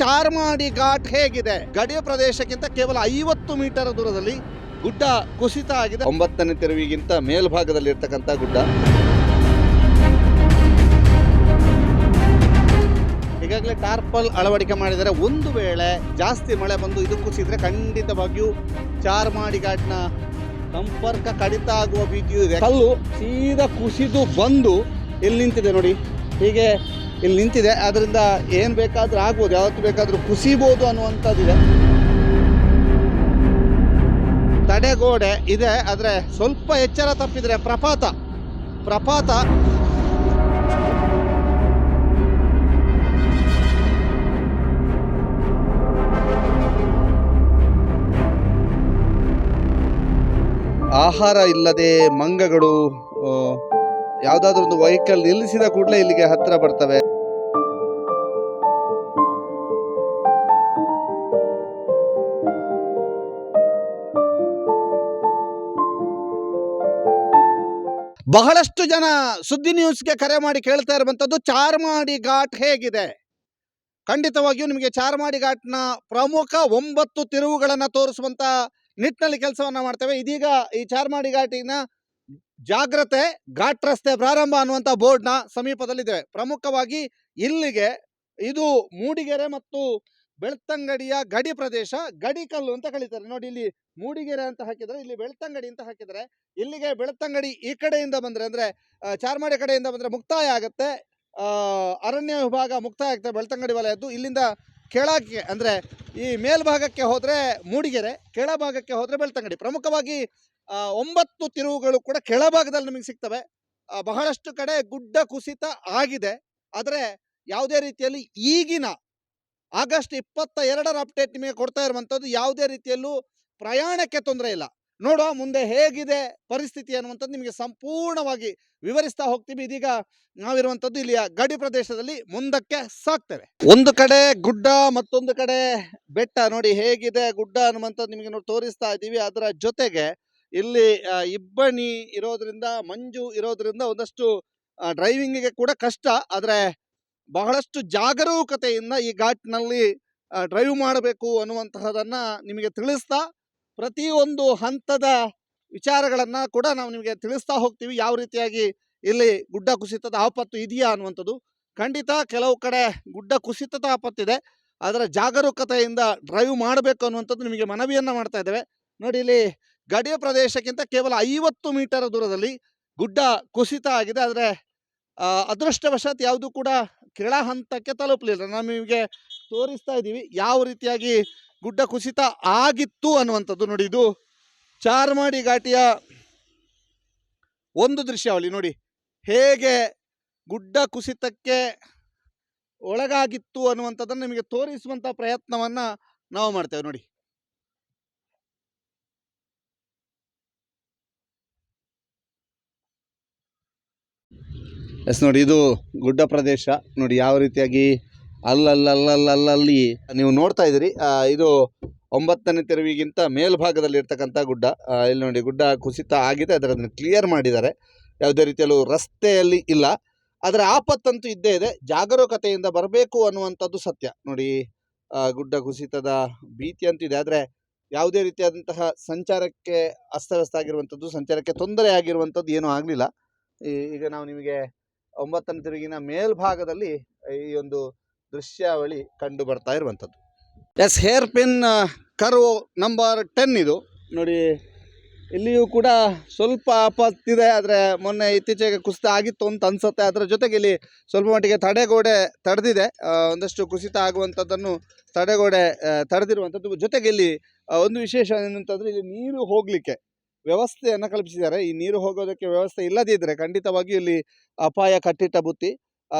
ಚಾರ್ಮಾಡಿ ಘಾಟ್ ಹೇಗಿದೆ? ಗಡಿಯ ಪ್ರದೇಶಕ್ಕಿಂತ ಕೇವಲ ಐವತ್ತು ಮೀಟರ್ ದೂರದಲ್ಲಿ ಗುಡ್ಡ ಕುಸಿತ ಆಗಿದೆ. ಒಂಬತ್ತನೇ ತಿರುವಿಗಿಂತ ಮೇಲ್ಭಾಗದಲ್ಲಿ ಇರ್ತಕ್ಕಂಥ ಗುಡ್ಡ. ಈಗಾಗಲೇ ಟಾರ್ಪಲ್ ಅಳವಡಿಕೆ ಮಾಡಿದರೆ ಒಂದು ವೇಳೆ ಜಾಸ್ತಿ ಮಳೆ ಬಂದು ಇದು ಕುಸಿದ್ರೆ ಖಂಡಿತವಾಗಿಯೂ ಚಾರ್ಮಾಡಿ ಘಾಟ್ನ ಸಂಪರ್ಕ ಕಡಿತ ಆಗುವ ಭೀತಿಯೂ ಇದೆ. ಕಲ್ಲು ಸೀದಾ ಕುಸಿದು ಬಂದು ಇಲ್ಲಿ ನಿಂತಿದೆ ನೋಡಿ. ಹೀಗೆ ಇಲ್ಲಿ ನಿಂತಿದೆ. ಅದರಿಂದ ಏನು ಬೇಕಾದರೂ ಆಗ್ಬೋದು. ಯಾವತ್ತು ಬೇಕಾದ್ರೂ ಕುಸಿಬೋದು ಅನ್ನುವಂಥದ್ದಿದೆ. ತಡೆಗೋಡೆ ಇದೆ. ಆದರೆ ಸ್ವಲ್ಪ ಎಚ್ಚರ ತಪ್ಪಿದ್ರೆ ಪ್ರಪಾತ. ಪ್ರಪಾತ. ಆಹಾರ ಇಲ್ಲದೆ ಮಂಗಗಳು ಯಾವುದಾದ್ರೂ ಒಂದು ವೆಹಿಕಲ್ ನಿಲ್ಲಿಸಿದ ಕೂಡಲೇ ಇಲ್ಲಿಗೆ ಹತ್ತಿರ ಬರ್ತವೆ. ಬಹಳಷ್ಟು ಜನ ಸುದ್ದಿ ನ್ಯೂಸ್ಗೆ ಕರೆ ಮಾಡಿ ಕೇಳ್ತಾ ಇರುವಂಥದ್ದು ಚಾರ್ಮಾಡಿ ಘಾಟ್ ಹೇಗಿದೆ? ಖಂಡಿತವಾಗಿಯೂ ನಿಮಗೆ ಚಾರ್ಮಾಡಿ ಘಾಟ್ನ ಪ್ರಮುಖ ಒಂಬತ್ತು ತಿರುವುಗಳನ್ನು ತೋರಿಸುವಂತ ನಿಟ್ಟಿನಲ್ಲಿ ಕೆಲಸವನ್ನ ಮಾಡ್ತೇವೆ. ಇದೀಗ ಈ ಚಾರ್ಮಾಡಿ ಘಾಟಿನ ಜಾಗ್ರತೆ, ಘಾಟ್ ರಸ್ತೆ ಪ್ರಾರಂಭ ಅನ್ನುವಂಥ ಬೋರ್ಡ್ನ ಸಮೀಪದಲ್ಲಿದೆ. ಪ್ರಮುಖವಾಗಿ ಇಲ್ಲಿಗೆ ಇದು ಮೂಡಿಗೆರೆ ಮತ್ತು ಬೆಳ್ತಂಗಡಿಯ ಗಡಿ ಪ್ರದೇಶ ಗಡಿ ಕಲ್ಲು ಅಂತ ಕರೀತಾರೆ. ನೋಡಿ ಇಲ್ಲಿ ಮೂಡಿಗೆರೆ ಅಂತ ಹಾಕಿದ್ರೆ, ಇಲ್ಲಿ ಬೆಳ್ತಂಗಡಿ ಅಂತ ಹಾಕಿದ್ರೆ, ಇಲ್ಲಿಗೆ ಬೆಳ್ತಂಗಡಿ ಈ ಕಡೆಯಿಂದ ಬಂದ್ರೆ ಅಂದ್ರೆ ಚಾರ್ಮಾಡಿ ಕಡೆಯಿಂದ ಬಂದ್ರೆ ಮುಕ್ತಾಯ ಆಗುತ್ತೆ. ಅರಣ್ಯ ವಿಭಾಗ ಮುಕ್ತಾಯ ಆಗುತ್ತೆ ಬೆಳ್ತಂಗಡಿ ವಲಯದ್ದು. ಇಲ್ಲಿಂದ ಕೆಳಕ್ಕೆ ಅಂದ್ರೆ ಈ ಮೇಲ್ಭಾಗಕ್ಕೆ ಹೋದರೆ ಮೂಡಿಗೆರೆ, ಕೆಳಭಾಗಕ್ಕೆ ಹೋದರೆ ಬೆಳ್ತಂಗಡಿ. ಪ್ರಮುಖವಾಗಿ ಒಂಬತ್ತು ತಿರುವುಗಳು ಕೂಡ ಕೆಳಭಾಗದಲ್ಲಿ ನಮಗೆ ಸಿಗ್ತವೆ. ಬಹಳಷ್ಟು ಕಡೆ ಗುಡ್ಡ ಕುಸಿತ ಆಗಿದೆ. ಆದರೆ ಯಾವುದೇ ರೀತಿಯಲ್ಲಿ ಈಗಿನ ಆಗಸ್ಟ್ ಇಪ್ಪತ್ತ ಎರಡರ ಅಪ್ಡೇಟ್ ನಿಮಗೆ ಕೊಡ್ತಾ ಇರುವಂಥದ್ದು ಯಾವುದೇ ರೀತಿಯಲ್ಲೂ ಪ್ರಯಾಣಕ್ಕೆ ತೊಂದರೆ ಇಲ್ಲ. ನೋಡುವ ಮುಂದೆ ಹೇಗಿದೆ ಪರಿಸ್ಥಿತಿ ಅನ್ನುವಂಥದ್ದು ನಿಮಗೆ ಸಂಪೂರ್ಣವಾಗಿ ವಿವರಿಸ್ತಾ ಹೋಗ್ತೀವಿ. ಇದೀಗ ನಾವಿರುವಂಥದ್ದು ಇಲ್ಲಿಯ ಗಡಿ ಪ್ರದೇಶದಲ್ಲಿ ಮುಂದಕ್ಕೆ ಸಾಕ್ತೇವೆ ಒಂದು ಕಡೆ ಗುಡ್ಡ, ಮತ್ತೊಂದು ಕಡೆ ಬೆಟ್ಟ. ನೋಡಿ ಹೇಗಿದೆ ಗುಡ್ಡ ಅನ್ನುವಂಥದ್ದು ನಿಮಗೆ ತೋರಿಸ್ತಾ ಇದ್ದೀವಿ. ಅದರ ಜೊತೆಗೆ ಇಲ್ಲಿ ಇಬ್ಬನಿ ಇರೋದ್ರಿಂದ, ಮಂಜು ಇರೋದ್ರಿಂದ ಒಂದಷ್ಟು ಡ್ರೈವಿಂಗಿಗೆ ಕೂಡ ಕಷ್ಟ. ಆದರೆ ಬಹಳಷ್ಟು ಜಾಗರೂಕತೆಯಿಂದ ಈ ಘಾಟ್ನಲ್ಲಿ ಡ್ರೈವ್ ಮಾಡಬೇಕು ಅನ್ನುವಂತಹದನ್ನ ನಿಮಗೆ ತಿಳಿಸ್ತಾ ಪ್ರತಿಯೊಂದು ಹಂತದ ವಿಚಾರಗಳನ್ನು ಕೂಡ ನಾವು ನಿಮಗೆ ತಿಳಿಸ್ತಾ ಹೋಗ್ತೀವಿ. ಯಾವ ರೀತಿಯಾಗಿ ಇಲ್ಲಿ ಗುಡ್ಡ ಕುಸಿತದ ಆಪತ್ತು ಇದೆಯಾ ಅನ್ನುವಂಥದ್ದು. ಖಂಡಿತ ಕೆಲವು ಕಡೆ ಗುಡ್ಡ ಕುಸಿತದ ಆಪತ್ತಿದೆ. ಅದರ ಜಾಗರೂಕತೆಯಿಂದ ಡ್ರೈವ್ ಮಾಡಬೇಕು ಅನ್ನುವಂಥದ್ದು ನಿಮಗೆ ಮನವಿಯನ್ನು ಮಾಡ್ತಾ ಇದ್ದೇವೆ. ನೋಡಿ, ಇಲ್ಲಿ ಗಡಿಯ ಪ್ರದೇಶಕ್ಕಿಂತ ಕೇವಲ ಐವತ್ತು ಮೀಟರ್ ದೂರದಲ್ಲಿ ಗುಡ್ಡ ಕುಸಿತ ಆಗಿದೆ. ಆದರೆ ಅದೃಷ್ಟವಶಾತ್ ಯಾವುದು ಕೂಡ ಕೆಳ ಹಂತಕ್ಕೆ ತಲುಪಲಿಲ್ಲ. ನಾವು ನಿಮಗೆ ತೋರಿಸ್ತಾ ಇದ್ದೀವಿ. ಯಾವ ರೀತಿಯಾಗಿ ಗುಡ್ಡ ಕುಸಿತ ಆಗಿತ್ತು ಅನ್ನುವಂಥದ್ದು ನೋಡಿ ಇದು. ಚಾರ್ಮಾಡಿ ಘಾಟಿಯ ಒಂದು ದೃಶ್ಯಾವಳಿ ನೋಡಿ. ಹೇಗೆ ಗುಡ್ಡ ಕುಸಿತಕ್ಕೆ ಒಳಗಾಗಿತ್ತು ಅನ್ನುವಂಥದ್ದನ್ನು ನಿಮಗೆ ತೋರಿಸುವಂಥ ಪ್ರಯತ್ನವನ್ನ ನಾವು ಮಾಡ್ತೇವೆ ನೋಡಿ. ಎಸ್ ನೋಡಿ, ಇದು ಗುಡ್ಡ ಪ್ರದೇಶ. ನೋಡಿ, ಯಾವ ರೀತಿಯಾಗಿ ಅಲ್ಲಲ್ಲಲ್ಲಲ್ಲಲ್ಲಿ. ನೀವು ನೋಡ್ತಾ ಇದ್ದೀರಿ ಇದು ಒಂಬತ್ತನೇ ತೆರವಿಗಿಂತ ಮೇಲ್ಭಾಗದಲ್ಲಿ ಇರ್ತಕ್ಕಂಥ ಗುಡ್ಡ ಇಲ್ಲಿ ನೋಡಿ ಗುಡ್ಡ ಕುಸಿತ ಆಗಿದೆ ಅದರ ಕ್ಲಿಯರ್ ಮಾಡಿದ್ದಾರೆ. ಯಾವುದೇ ರೀತಿಯಲ್ಲೂ ರಸ್ತೆಯಲ್ಲಿ ಇಲ್ಲ. ಅದರ ಆಪತ್ತಂತೂ ಇದ್ದೇ ಇದೆ, ಜಾಗರೂಕತೆಯಿಂದ ಬರಬೇಕು ಅನ್ನುವಂಥದ್ದು ಸತ್ಯ. ನೋಡಿ ಗುಡ್ಡ ಕುಸಿತದ ಭೀತಿ ಅಂತೂ ಇದೆ, ಆದರೆ ಯಾವುದೇ ರೀತಿಯಾದಂತಹ ಸಂಚಾರಕ್ಕೆ ಅಸ್ತವ್ಯಸ್ತ ಆಗಿರುವಂಥದ್ದು, ಸಂಚಾರಕ್ಕೆ ತೊಂದರೆ ಆಗಿರುವಂಥದ್ದು ಏನೂ ಆಗಲಿಲ್ಲ. ಈಗ ನಾವು ನಿಮಗೆ ಒಂಬತ್ತನೇ ತಿರುಗಿನ ಮೇಲ್ಭಾಗದಲ್ಲಿ ಈ ಒಂದು ದೃಶ್ಯಾವಳಿ ಕಂಡು ಬರ್ತಾ ಇರುವಂಥದ್ದು. S hairpin curve number ten ಇದು. ನೋಡಿ, ಇಲ್ಲಿಯೂ ಕೂಡ ಸ್ವಲ್ಪ ಆಪತ್ತಿದೆ, ಆದರೆ ಮೊನ್ನೆ ಇತ್ತೀಚೆಗೆ ಕುಸಿತ ಆಗಿತ್ತು ಅಂತ ಅನ್ಸುತ್ತೆ. ಅದರ ಜೊತೆಗೆ ಇಲ್ಲಿ ಸ್ವಲ್ಪ ಮಟ್ಟಿಗೆ ತಡೆಗೋಡೆ ತಡೆದಿದೆ. ಒಂದಷ್ಟು ಕುಸಿತ ಆಗುವಂಥದ್ದನ್ನು ತಡೆಗೋಡೆ ತಡೆದಿರುವಂಥದ್ದು. ಜೊತೆಗೆ ಇಲ್ಲಿ ಒಂದು ವಿಶೇಷ ಏನಂತಂದರೆ ಇಲ್ಲಿ ನೀರು ಹೋಗಲಿಕ್ಕೆ ವ್ಯವಸ್ಥೆಯನ್ನು ಕಲ್ಪಿಸಿದ್ದಾರೆ. ಈ ನೀರು ಹೋಗೋದಕ್ಕೆ ವ್ಯವಸ್ಥೆ ಇಲ್ಲದಿದ್ದರೆ ಖಂಡಿತವಾಗಿಯೂ ಇಲ್ಲಿ ಅಪಾಯ ಕಟ್ಟಿಟ್ಟ ಬುತ್ತಿ.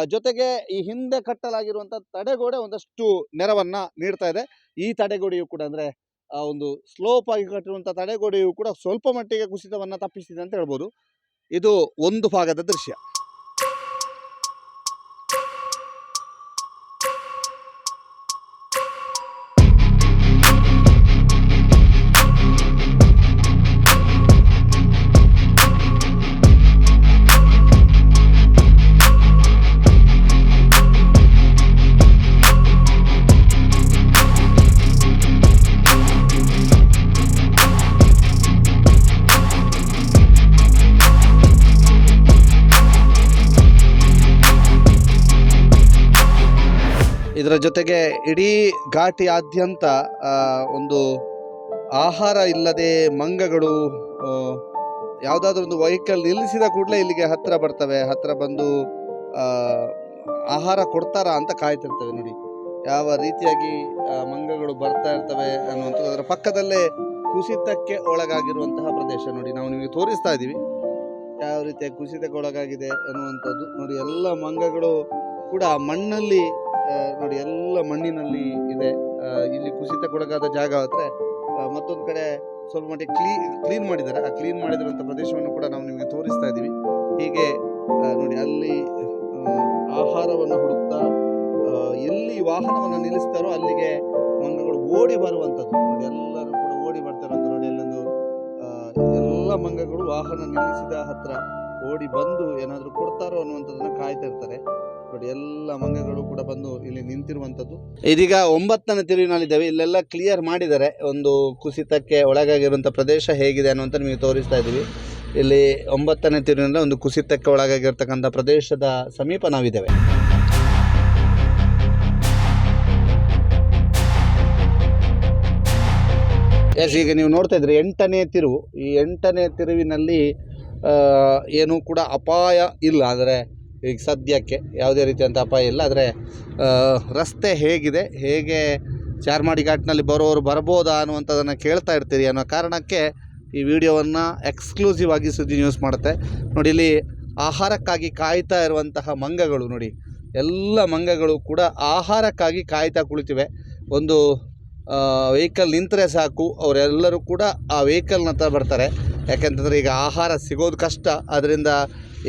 ಜೊತೆಗೆ ಈ ಹಿಂದೆ ಕಟ್ಟಲಾಗಿರುವಂಥ ತಡೆಗೋಡೆ ಒಂದಷ್ಟು ನೆರವನ್ನ ನೀಡ್ತಾ ಇದೆ. ಈ ತಡೆಗೋಡೆಯು ಕೂಡ ಅಂದ್ರೆ ಒಂದು ಸ್ಲೋಪ್ ಆಗಿ ಕಟ್ಟಿರುವಂತಹ ತಡೆಗೋಡೆಯು ಕೂಡ ಸ್ವಲ್ಪ ಮಟ್ಟಿಗೆ ಕುಸಿತವನ್ನ ತಪ್ಪಿಸಿದೆ ಅಂತ ಹೇಳ್ಬೋದು. ಇದು ಒಂದು ಭಾಗದ ದೃಶ್ಯ. ಇದರ ಜೊತೆಗೆ ಇಡೀ ಘಾಟಿಯಾದ್ಯಂತ ಒಂದು ಆಹಾರ ಇಲ್ಲದೆ ಮಂಗಗಳು ಯಾವುದಾದ್ರೂ ಒಂದು ವೆಹಿಕಲ್ ನಿಲ್ಲಿಸಿದ ಕೂಡಲೇ ಇಲ್ಲಿಗೆ ಹತ್ತಿರ ಬರ್ತವೆ. ಹತ್ತಿರ ಬಂದು ಆಹಾರ ಕೊಡ್ತಾರಾ ಅಂತ ಕಾಯ್ತಿರ್ತವೆ ನೋಡಿ. ಯಾವ ರೀತಿಯಾಗಿ ಮಂಗಗಳು ಬರ್ತಾ ಇರ್ತವೆ ಅನ್ನುವಂಥದ್ದು ಅದರ ಪಕ್ಕದಲ್ಲೇ ಕುಸಿತಕ್ಕೆ ಒಳಗಾಗಿರುವಂತಹ ಪ್ರದೇಶ ನೋಡಿ. ನಾವು ನಿಮಗೆ ತೋರಿಸ್ತಾ ಇದ್ದೀವಿ. ಯಾವ ರೀತಿಯ ಕುಸಿತಕ್ಕೆ ಒಳಗಾಗಿದೆ ಅನ್ನುವಂಥದ್ದು ನೋಡಿ. ಎಲ್ಲ ಮಂಗಗಳು ಕೂಡ ಮಣ್ಣಲ್ಲಿ ನೋಡಿ, ಎಲ್ಲ ಮಣ್ಣಿನಲ್ಲಿ ಇದೆ. ಇಲ್ಲಿ ಕುಸಿತಕ್ಕೊಳಗಾದ ಜಾಗ ಆದರೆ ಮತ್ತೊಂದು ಕಡೆ ಸ್ವಲ್ಪ ಮಟ್ಟಿಗೆ ಕ್ಲೀನ್ ಕ್ಲೀನ್ ಮಾಡಿದ್ದಾರೆ. ಆ ಕ್ಲೀನ್ ಮಾಡಿದಿರುವಂಥ ಪ್ರದೇಶವನ್ನು ಕೂಡ ನಾವು ನಿಮಗೆ ತೋರಿಸ್ತಾ ಇದ್ದೀವಿ ಹೀಗೆ ನೋಡಿ, ಅಲ್ಲಿ ಆಹಾರವನ್ನು ಹುಡುಕ್ತಾ ಎಲ್ಲಿ ವಾಹನವನ್ನು ನಿಲ್ಲಿಸ್ತಾರೋ ಅಲ್ಲಿಗೆ ಮಂಗಗಳು ಓಡಿ ಬರುವಂಥದ್ದು ನೋಡಿ, ಎಲ್ಲರೂ ಕೂಡ ಓಡಿ ಬರ್ತಾರಂತ ನೋಡಿ, ಅಲ್ಲೊಂದು ಎಲ್ಲ ಮಂಗಗಳು ವಾಹನ ನಿಲ್ಲಿಸಿದ ಹತ್ರ ಓಡಿ ಬಂದು ಏನಾದರೂ ಕೊಡ್ತಾರೋ ಅನ್ನುವಂಥದ್ದನ್ನು ಕಾಯ್ತಾ ಇರ್ತಾರೆ. ನೋಡಿ ಎಲ್ಲ ಮಂಗಗಳು ಕೂಡ ಬಂದು ಇಲ್ಲಿ ನಿಂತಿರುವಂಥದ್ದು. ಇದೀಗ ಒಂಬತ್ತನೇ ತಿರುವಿನಲ್ಲಿದ್ದೇವೆ. ಇಲ್ಲೆಲ್ಲ ಕ್ಲಿಯರ್ ಮಾಡಿದ್ದಾರೆ. ಒಂದು ಕುಸಿತಕ್ಕೆ ಒಳಗಾಗಿರುವಂಥ ಪ್ರದೇಶ ಹೇಗಿದೆ ಅನ್ನುವಂತ ನಿಮಗೆ ತೋರಿಸ್ತಾ ಇದ್ದೀವಿ. ಇಲ್ಲಿ ಒಂಬತ್ತನೇ ತಿರುವಿನಲ್ಲಿ ಒಂದು ಕುಸಿತಕ್ಕೆ ಒಳಗಾಗಿರ್ತಕ್ಕಂಥ ಪ್ರದೇಶದ ಸಮೀಪ ನಾವಿದ್ದೇವೆ. ಎಸ್ ಈಗ ನೀವು ನೋಡ್ತಾ ಇದ್ರಿ ಎಂಟನೇ ತಿರುವು. ಈ ಎಂಟನೇ ತಿರುವಿನಲ್ಲಿ ಏನೂ ಕೂಡ ಅಪಾಯ ಇಲ್ಲ. ಆದರೆ ಈಗ ಸದ್ಯಕ್ಕೆ ಯಾವುದೇ ರೀತಿಯಂಥ ಅಪಾಯ ಇಲ್ಲ. ಆದರೆ ರಸ್ತೆ ಹೇಗಿದೆ? ಹೇಗೆ ಚಾರ್ಮಾಡಿ ಘಾಟ್ನಲ್ಲಿ ಬರೋರು ಬರ್ಬೋದಾ ಅನ್ನುವಂಥದ್ದನ್ನು ಕೇಳ್ತಾ ಇರ್ತೀರಿ ಅನ್ನೋ ಕಾರಣಕ್ಕೆ ಈ ವಿಡಿಯೋವನ್ನು ಎಕ್ಸ್ಕ್ಲೂಸಿವ್ ಆಗಿ ಸುದ್ದಿ ನ್ಯೂಸ್ ಮಾಡುತ್ತೆ. ನೋಡಿ, ಇಲ್ಲಿ ಆಹಾರಕ್ಕಾಗಿ ಕಾಯ್ತಾ ಇರುವಂತಹ ಮಂಗಗಳು ನೋಡಿ. ಎಲ್ಲ ಮಂಗಗಳು ಕೂಡ ಆಹಾರಕ್ಕಾಗಿ ಕಾಯ್ತಾ ಕುಳಿತಿವೆ. ಒಂದು ವೆಹಿಕಲ್ ನಿಂತರೆ ಸಾಕು, ಅವರೆಲ್ಲರೂ ಕೂಡ ಆ ವೆಹಿಕಲ್ನ ಹತ್ರ ಬರ್ತಾರೆ. ಯಾಕೆಂತಂದರೆ, ಈಗ ಆಹಾರ ಸಿಗೋದು ಕಷ್ಟ. ಅದರಿಂದ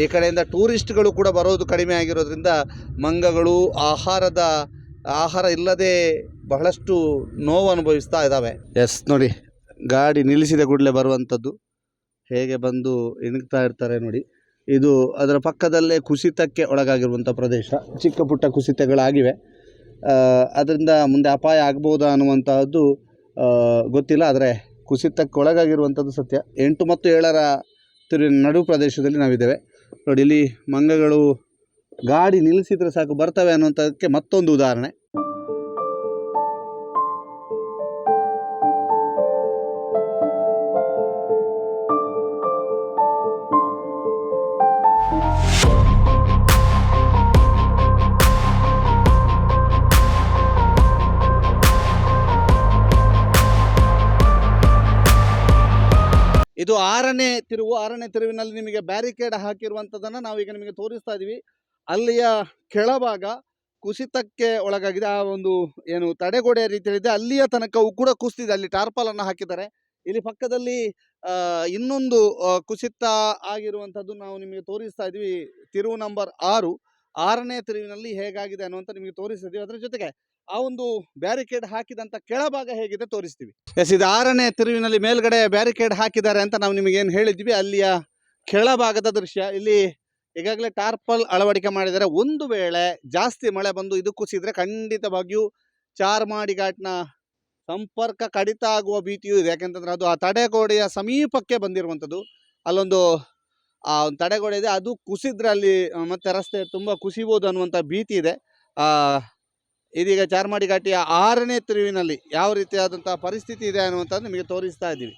ಈ ಕಡೆಯಿಂದ ಟೂರಿಸ್ಟ್ಗಳು ಕೂಡ ಬರೋದು ಕಡಿಮೆ ಆಗಿರೋದ್ರಿಂದ ಮಂಗಗಳು, ಆಹಾರದ, ಆಹಾರ ಇಲ್ಲದೆ ಬಹಳಷ್ಟು ನೋವು ಅನುಭವಿಸ್ತಾ ಇದ್ದಾವೆ ಎಸ್ ನೋಡಿ, ಗಾಡಿ ನಿಲ್ಲಿಸಿದ ಕೂಡಲೇ ಬರುವಂಥದ್ದು. ಹೇಗೆ ಬಂದು ಇಣಗ್ತಾ ಇರ್ತಾರೆ ನೋಡಿ. ಇದು ಅದರ ಪಕ್ಕದಲ್ಲೇ ಕುಸಿತಕ್ಕೆ ಒಳಗಾಗಿರುವಂಥ ಪ್ರದೇಶ. ಚಿಕ್ಕ ಪುಟ್ಟ ಕುಸಿತಗಳಾಗಿವೆ. ಅದರಿಂದ ಮುಂದೆ ಅಪಾಯ ಆಗ್ಬೋದಾ ಅನ್ನುವಂಥದ್ದು ಗೊತ್ತಿಲ್ಲ, ಆದರೆ ಕುಸಿತಕ್ಕೆ ಒಳಗಾಗಿರುವಂಥದ್ದು ಸತ್ಯ. ಎಂಟು ಮತ್ತು ಏಳರ ತಿರು ನಡು ಪ್ರದೇಶದಲ್ಲಿ ನಾವಿದ್ದೇವೆ. ನೋಡಿ ಇಲ್ಲಿ ಮಂಗಗಳು ಗಾಡಿ ನಿಲ್ಲಿಸಿದ್ರೆ ಸಾಕು ಬರ್ತವೆ ಅನ್ನುವಂಥದ್ದಕ್ಕೆ ಮತ್ತೊಂದು ಉದಾಹರಣೆ. ಇದು ಆರನೇ ತಿರುವು, ಆರನೇ ತಿರುವಿನಲ್ಲಿ ನಿಮಗೆ ಬ್ಯಾರಿಕೇಡ್ ಹಾಕಿರುವಂಥದ್ದನ್ನು ನಾವೀಗ ನಿಮಗೆ ತೋರಿಸ್ತಾ ಇದ್ದೀವಿ. ಅಲ್ಲಿಯ ಕೆಳಭಾಗ ಕುಸಿತಕ್ಕೆ ಒಳಗಾಗಿದೆ. ಆ ಒಂದು ಏನು ತಡೆಗೋಡೆ ರೀತಿಯಲ್ಲಿದೆ. ಅಲ್ಲಿಯ ತನಕವೂ ಕೂಡ ಕುಸಿದಿದೆ. ಅಲ್ಲಿ ಟಾರ್ಪಾಲನ್ನು ಹಾಕಿದ್ದಾರೆ. ಇಲ್ಲಿ ಪಕ್ಕದಲ್ಲಿ ಇನ್ನೊಂದು ಕುಸಿತ ಆಗಿರುವಂಥದ್ದು ನಾವು ನಿಮಗೆ ತೋರಿಸ್ತಾ ಇದ್ವಿ ತಿರುವು ನಂಬರ್ ಆರು. ಆರನೇ ತಿರುವಿನಲ್ಲಿ ಹೇಗಾಗಿದೆ ಅನ್ನುವಂಥ ನಿಮಗೆ ತೋರಿಸ್ತಿದ್ವಿ ಅದರ ಜೊತೆಗೆ ಆ ಒಂದು ಬ್ಯಾರಿಕೇಡ್ ಹಾಕಿದಂತ ಕೆಳಭಾಗ ಹೇಗಿದೆ ತೋರಿಸ್ತೀವಿ. ಎಸ್, ಇದು ಆರನೇ ತಿರುವಿನಲ್ಲಿ ಮೇಲ್ಗಡೆ ಬ್ಯಾರಿಕೇಡ್ ಹಾಕಿದ್ದಾರೆ ಅಂತ ನಾವು ನಿಮಗೆ ಏನು ಹೇಳಿದ್ವಿ, ಅಲ್ಲಿಯ ಕೆಳಭಾಗದ ದೃಶ್ಯ. ಇಲ್ಲಿ ಈಗಾಗಲೇ ಟಾರ್ಪಲ್ ಅಳವಡಿಕೆ ಮಾಡಿದ್ದಾರೆ. ಒಂದು ವೇಳೆ ಜಾಸ್ತಿ ಮಳೆ ಬಂದು ಇದು ಕುಸಿದ್ರೆ ಖಂಡಿತವಾಗಿಯೂ ಚಾರ್ಮಾಡಿ ಘಾಟ್ನ ಸಂಪರ್ಕ ಕಡಿತ ಆಗುವ ಭೀತಿಯೂ ಇದೆ. ಯಾಕೆಂತಂದ್ರೆ ಅದು ಆ ತಡೆಗೋಡೆಯ ಸಮೀಪಕ್ಕೆ ಬಂದಿರುವಂಥದ್ದು. ಅಲ್ಲೊಂದು, ಆ ಒಂದು ತಡೆಗೋಡೆ ಇದೆ. ಅದು ಕುಸಿದ್ರೆ ಅಲ್ಲಿ ಮತ್ತೆ ರಸ್ತೆ ತುಂಬ ಕುಸಿಬೋದು ಅನ್ನುವಂಥ ಭೀತಿ ಇದೆ. ಇದೀಗ ಚಾರ್ಮಾಡಿ ಘಾಟಿಯ ಆರನೇ ತಿರುವಿನಲ್ಲಿ ಯಾವ ರೀತಿಯಾದಂಥ ಪರಿಸ್ಥಿತಿ ಇದೆ ಅನ್ನುವಂಥದ್ದು ನಿಮಗೆ ತೋರಿಸ್ತಾ ಇದ್ದೀವಿ.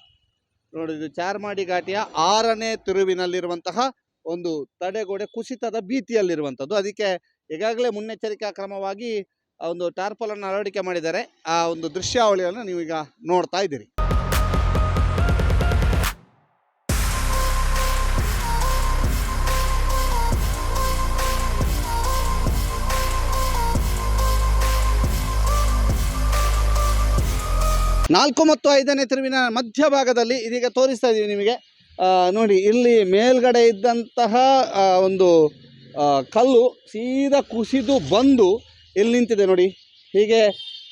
ನೋಡಿ, ಇದು ಚಾರ್ಮಾಡಿ ಘಾಟಿಯ ಆರನೇ ತಿರುವಿನಲ್ಲಿರುವಂತಹ ಒಂದು ತಡೆಗೋಡೆ ಕುಸಿತದ ಭೀತಿಯಲ್ಲಿರುವಂಥದ್ದು. ಅದಕ್ಕೆ ಈಗಾಗಲೇ ಮುನ್ನೆಚ್ಚರಿಕಾ ಕ್ರಮವಾಗಿ ಒಂದು ಟಾರ್ಪಲನ್ನು ಅಳವಡಿಕೆ ಮಾಡಿದ್ದಾರೆ. ಆ ಒಂದು ದೃಶ್ಯಾವಳಿಯನ್ನು ನೀವೀಗ ನೋಡ್ತಾ ಇದ್ದೀರಿ. ನಾಲ್ಕು ಮತ್ತು ಐದನೇ ತಿರುವಿನ ಮಧ್ಯಭಾಗದಲ್ಲಿ ಇದೀಗ ತೋರಿಸ್ತಾ ಇದ್ದೀವಿ ನಿಮಗೆ. ನೋಡಿ, ಇಲ್ಲಿ ಮೇಲ್ಗಡೆ ಇದ್ದಂತಹ ಒಂದು ಕಲ್ಲು ಸೀದಾ ಕುಸಿದು ಬಂದು ಇಲ್ಲಿ ನಿಂತಿದೆ ನೋಡಿ. ಹೀಗೆ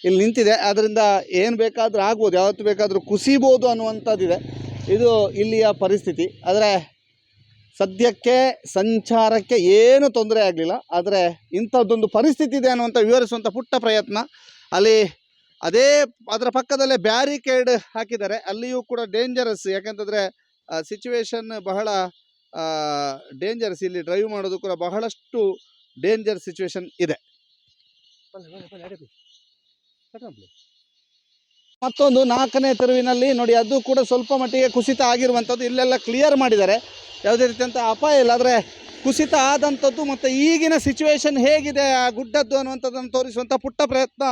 ಇಲ್ಲಿ ನಿಂತಿದೆ. ಅದರಿಂದ ಏನು ಬೇಕಾದರೂ ಆಗ್ಬೋದು. ಯಾವತ್ತು ಬೇಕಾದರೂ ಕುಸಿಬೋದು ಅನ್ನುವಂಥದ್ದಿದೆ. ಇದು ಇಲ್ಲಿಯ ಪರಿಸ್ಥಿತಿ. ಆದರೆ ಸದ್ಯಕ್ಕೆ ಸಂಚಾರಕ್ಕೆ ಏನು ತೊಂದರೆ ಆಗಲಿಲ್ಲ. ಆದರೆ ಇಂಥದ್ದೊಂದು ಪರಿಸ್ಥಿತಿ ಇದೆ ಅನ್ನುವಂಥ ವಿವರಿಸುವಂಥ ಪುಟ್ಟ ಪ್ರಯತ್ನ. ಅಲ್ಲಿ ಅದೇ ಅದರ ಪಕ್ಕದಲ್ಲೇ ಬ್ಯಾರಿಕೇಡ್ ಹಾಕಿದ್ದಾರೆ. ಅಲ್ಲಿಯೂ ಕೂಡ ಡೇಂಜರಸ್ ಯಾಕೆಂತಂದರೆ ಸಿಚುವೇಶನ್ ಬಹಳ ಡೇಂಜರಸ್ ಇಲ್ಲಿ ಡ್ರೈವ್ ಮಾಡೋದು ಕೂಡ ಬಹಳಷ್ಟು ಡೇಂಜರ್ ಸಿಚುವೇಶನ್ ಇದೆ. ಮತ್ತೊಂದು ನಾಲ್ಕನೇ ತಿರುವಿನಲ್ಲಿ ನೋಡಿ ಅದು ಕೂಡ ಸ್ವಲ್ಪ ಮಟ್ಟಿಗೆ ಕುಸಿತ ಆಗಿರುವಂಥದ್ದು ಇಲ್ಲೆಲ್ಲ ಕ್ಲಿಯರ್ ಮಾಡಿದ್ದಾರೆ. ಯಾವುದೇ ರೀತಿಯಂಥ ಅಪಾಯ ಇಲ್ಲ ಆದರೆ ಕುಸಿತ ಆದಂಥದ್ದು ಮತ್ತು ಈಗಿನ ಸಿಚುವೇಶನ್ ಹೇಗಿದೆ ಆ ಗುಡ್ಡದ್ದು ಅನ್ನುವಂಥದ್ದನ್ನು ತೋರಿಸುವಂಥ ಪುಟ್ಟ ಪ್ರಯತ್ನ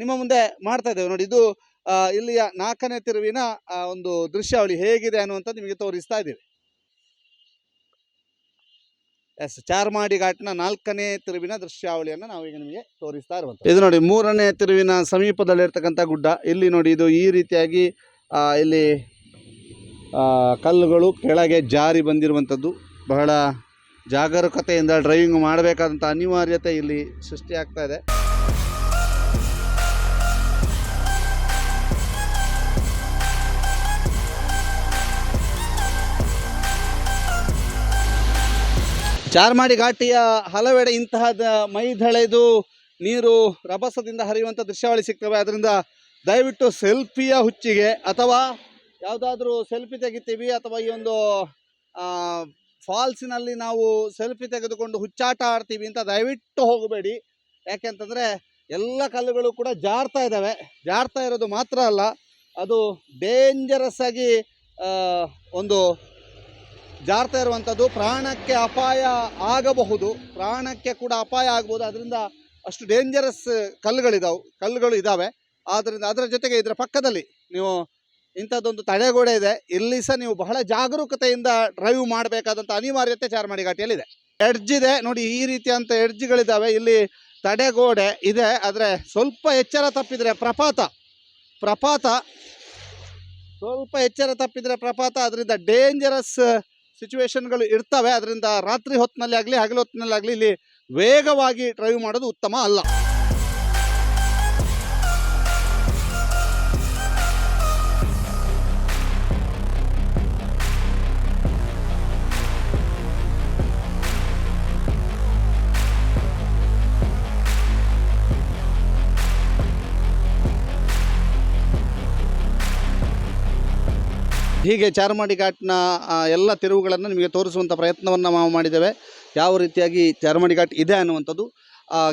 ನಿಮ್ಮ ಮುಂದೆ ಮಾಡ್ತಾ ಇದ್ದೇವೆ. ನೋಡಿ, ಇದು ಇಲ್ಲಿಯ ನಾಲ್ಕನೇ ತಿರುವಿನ ಒಂದು ದೃಶ್ಯಾವಳಿ ಹೇಗಿದೆ ಅನ್ನುವಂಥದ್ದು ನಿಮಗೆ ತೋರಿಸ್ತಾ ಇದ್ದೀವಿ. ಎಸ್ ಚಾರ್ಮಾಡಿ ಘಾಟ್ನ ನಾಲ್ಕನೇ ತಿರುವಿನ ದೃಶ್ಯಾವಳಿಯನ್ನು ನಾವು ಈಗ ನಿಮಗೆ ತೋರಿಸ್ತಾ ಇರುವಂಥ ಇದು ನೋಡಿ, ಮೂರನೇ ತಿರುವಿನ ಸಮೀಪದಲ್ಲಿರ್ತಕ್ಕಂಥ ಗುಡ್ಡ. ಇಲ್ಲಿ ನೋಡಿ, ಇದು ಈ ರೀತಿಯಾಗಿ ಇಲ್ಲಿ ಕಲ್ಲುಗಳು ಕೆಳಗೆ ಜಾರಿ ಬಂದಿರುವಂಥದ್ದು. ಬಹಳ ಜಾಗರೂಕತೆಯಿಂದ ಡ್ರೈವಿಂಗ್ ಮಾಡಬೇಕಾದಂಥ ಅನಿವಾರ್ಯತೆ ಇಲ್ಲಿ ಸೃಷ್ಟಿಯಾಗ್ತಾ ಇದೆ. ಚಾರ್ಮಾಡಿ ಘಾಟಿಯ ಹಲವೆಡೆ ಇಂತಹದ ಮೈದಳೆದು ನೀರು ರಭಸದಿಂದ ಹರಿಯುವಂಥ ದೃಶ್ಯಾವಳಿ ಸಿಗ್ತವೆ. ಅದರಿಂದ ದಯವಿಟ್ಟು ಸೆಲ್ಫಿಯ ಹುಚ್ಚಿಗೆ ಅಥವಾ ಯಾವುದಾದ್ರೂ ಸೆಲ್ಫಿ ತೆಗಿತೀವಿ ಅಥವಾ ಈ ಒಂದು ಫಾಲ್ಸಿನಲ್ಲಿ ನಾವು ಸೆಲ್ಫಿ ತೆಗೆದುಕೊಂಡು ಹುಚ್ಚಾಟ ಆಡ್ತೀವಿ ಅಂತ ದಯವಿಟ್ಟು ಹೋಗಬೇಡಿ. ಯಾಕೆಂತಂದರೆ ಎಲ್ಲ ಕಲ್ಲುಗಳು ಕೂಡ ಜಾರ್ತಾ ಇದ್ದಾವೆ. ಜಾರ್ತಾ ಇರೋದು ಮಾತ್ರ ಅಲ್ಲ, ಅದು ಡೇಂಜರಸ್ ಆಗಿ ಒಂದು ಜಾರ್ತಾ ಇರುವಂಥದ್ದು ಪ್ರಾಣಕ್ಕೆ ಅಪಾಯ ಆಗಬಹುದು, ಪ್ರಾಣಕ್ಕೆ ಕೂಡ ಅಪಾಯ ಆಗಬಹುದು. ಅದರಿಂದ ಅಷ್ಟು ಡೇಂಜರಸ್ ಕಲ್ಲುಗಳಿದಾವೆ, ಕಲ್ಲುಗಳು ಇದ್ದಾವೆ ಆದ್ದರಿಂದ ಅದರ ಜೊತೆಗೆ ಇದರ ಪಕ್ಕದಲ್ಲಿ ನೀವು ಇಂಥದ್ದೊಂದು ತಡೆಗೋಡೆ ಇದೆ. ಇಲ್ಲಿ ಸಹ ನೀವು ಬಹಳ ಜಾಗರೂಕತೆಯಿಂದ ಡ್ರೈವ್ ಮಾಡಬೇಕಾದಂಥ ಅನಿವಾರ್ಯತೆ ಚಾರ್ಮಾಡಿ ಘಾಟಿಯಲ್ಲಿದೆ ಎಡ್ಜ್ ಇದೆ. ನೋಡಿ ಈ ರೀತಿಯಂಥ ಎಡ್ಜ್ಗಳಿದ್ದಾವೆ ಇಲ್ಲಿ ತಡೆಗೋಡೆ ಇದೆ. ಆದರೆ ಸ್ವಲ್ಪ ಎಚ್ಚರ ತಪ್ಪಿದರೆ ಪ್ರಪಾತ ಪ್ರಪಾತ, ಸ್ವಲ್ಪ ಎಚ್ಚರ ತಪ್ಪಿದರೆ ಪ್ರಪಾತ. ಅದರಿಂದ ಡೇಂಜರಸ್ ಸಿಚುವೇಶನ್ಗಳು ಇರ್ತವೆ ಅದರಿಂದ ರಾತ್ರಿ ಹೊತ್ತಿನಲ್ಲಿ ಆಗಲಿ, ಹಗಲು ಹೊತ್ತಿನಲ್ಲಿ ಆಗಲಿ ಇಲ್ಲಿ ವೇಗವಾಗಿ ಡ್ರೈವ್ ಮಾಡೋದು ಉತ್ತಮ ಅಲ್ಲ. ಹೀಗೆ ಚಾರ್ಮಾಡಿ ಘಾಟ್ನ ಎಲ್ಲ ತಿರುವುಗಳನ್ನು ನಿಮಗೆ ತೋರಿಸುವಂಥ ಪ್ರಯತ್ನವನ್ನು ನಾವು ಮಾಡಿದ್ದೇವೆ. ಯಾವ ರೀತಿಯಾಗಿ ಚಾರ್ಮಾಡಿ ಘಾಟ್ ಇದೆ ಅನ್ನುವಂಥದ್ದು.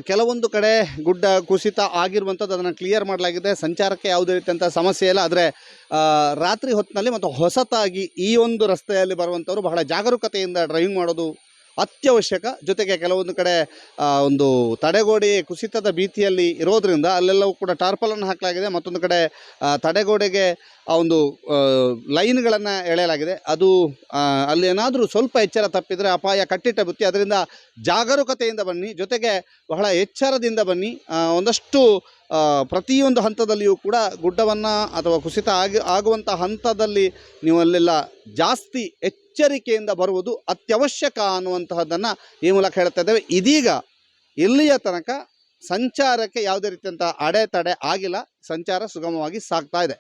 ಕೆಲವೊಂದು ಕಡೆ ಗುಡ್ಡ ಕುಸಿತ ಆಗಿರುವಂಥದ್ದು ಅದನ್ನು ಕ್ಲಿಯರ್ ಮಾಡಲಾಗಿದೆ. ಸಂಚಾರಕ್ಕೆ ಯಾವುದೇ ರೀತಿಯಂಥ ಸಮಸ್ಯೆ ಇಲ್ಲ. ಆದರೆ ರಾತ್ರಿ ಹೊತ್ತಿನಲ್ಲಿ ಮತ್ತು ಹೊಸತಾಗಿ ಈ ಒಂದು ರಸ್ತೆಯಲ್ಲಿ ಬರುವಂಥವ್ರು ಬಹಳ ಜಾಗರೂಕತೆಯಿಂದ ಡ್ರೈವಿಂಗ್ ಮಾಡೋದು ಅತ್ಯವಶ್ಯಕ. ಜೊತೆಗೆ ಕೆಲವೊಂದು ಕಡೆ ಒಂದು ತಡೆಗೋಡೆ ಕುಸಿತದ ಭೀತಿಯಲ್ಲಿ ಇರೋದರಿಂದ ಅಲ್ಲೆಲ್ಲವೂ ಕೂಡ ಟಾರ್ಪಲನ್ನು ಹಾಕಲಾಗಿದೆ. ಮತ್ತೊಂದು ಕಡೆ ತಡೆಗೋಡೆಗೆ, ಆ, ಒಂದು ಲೈನ್ಗಳನ್ನು ಎಳೆಯಲಾಗಿದೆ. ಅದು ಅಲ್ಲೇನಾದರೂ ಸ್ವಲ್ಪ ಎಚ್ಚರ ತಪ್ಪಿದರೆ ಅಪಾಯ ಕಟ್ಟಿಟ್ಟ ಬುತ್ತಿ, ಅದರಿಂದ ಜಾಗರೂಕತೆಯಿಂದ ಬನ್ನಿ. ಜೊತೆಗೆ ಬಹಳ ಎಚ್ಚರದಿಂದ ಬನ್ನಿ. ಒಂದಷ್ಟು ಪ್ರತಿಯೊಂದು ಹಂತದಲ್ಲಿಯೂ ಕೂಡ ಗುಡ್ಡವನ್ನು ಅಥವಾ ಕುಸಿತ ಆಗಿ ಆಗುವಂಥ ಹಂತದಲ್ಲಿ ನೀವು ಅಲ್ಲೆಲ್ಲ ಜಾಸ್ತಿ ಎಚ್ಚರಿಕೆಯಿಂದ ಬರುವುದು ಅತ್ಯವಶ್ಯಕ ಅನ್ನುವಂತಹದ್ದನ್ನು ಈ ಮೂಲಕ ಹೇಳ್ತಾ ಇದ್ದೇವೆ. ಇದೀಗ ಇಲ್ಲಿಯ ತನಕ ಸಂಚಾರಕ್ಕೆ ಯಾವುದೇ ರೀತಿಯಂತಹ ಅಡೆತಡೆ ಆಗಿಲ್ಲ. ಸಂಚಾರ ಸುಗಮವಾಗಿ ಸಾಗ್ತಾ ಇದೆ.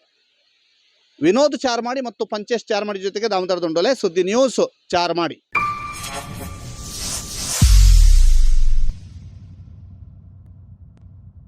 ವಿನೋದ್ ಚಾರ್ಮಾಡಿ ಮತ್ತು ಪಂಚೇಶ್ ಚಾರ್ಮಾಡಿ ಜೊತೆಗೆ ದಾಮೋದರ ದೊಂಡೊಲೆ ಸುದ್ದಿ ನ್ಯೂಸ್ ಚಾರ್ಮಾಡಿ.